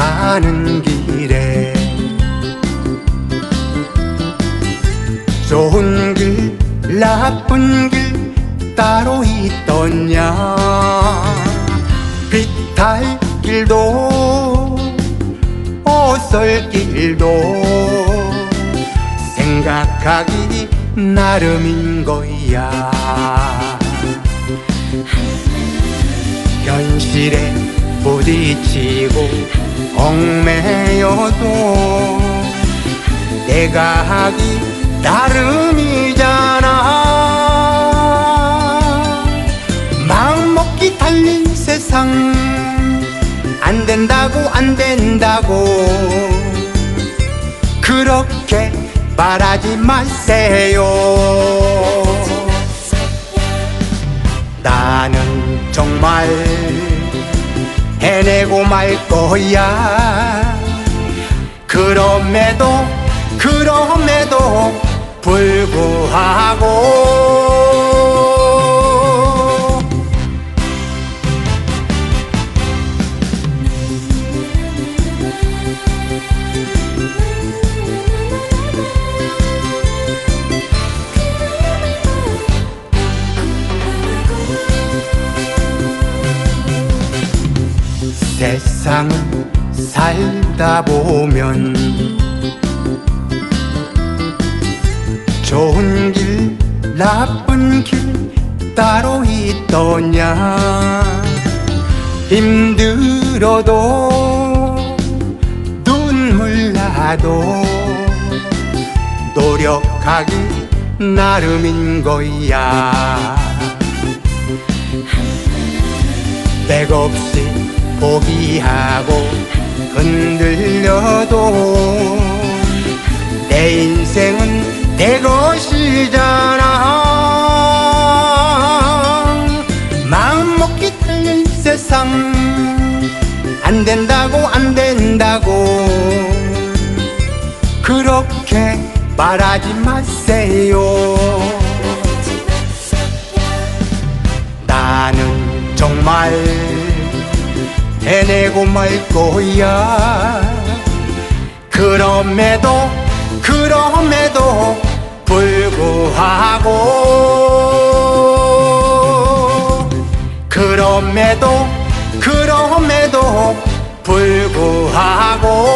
가는 길에 좋은 길 나쁜 길 따로 있더냐? 비탈 길도 오솔 길도 생각하기 나름인 거야. 현실에 부딪히고 얽매여도 내가 하기 나름이잖아. 마음먹기 달린 세상 안 된다고 안 된다고. 그렇게 말하지 마세요. 나는 정말 해내고 말 거야. 그럼에도 그럼에도 불구하고 세상을 살다 보면 좋은 길 나쁜 길 따로 있더냐? 힘들어도 눈물 나도 노력하기 나름인 거야. 백 없이 포기하고 흔들려도 내 인생은 내 것이잖아. 마음 먹기 틀린 세상 안 된다고 안 된다고. 그렇게 말하지 마세요. 나는 정말 해내고 말 거야. 그럼에도 그럼에도 불구하고. 그럼에도 그럼에도 불구하고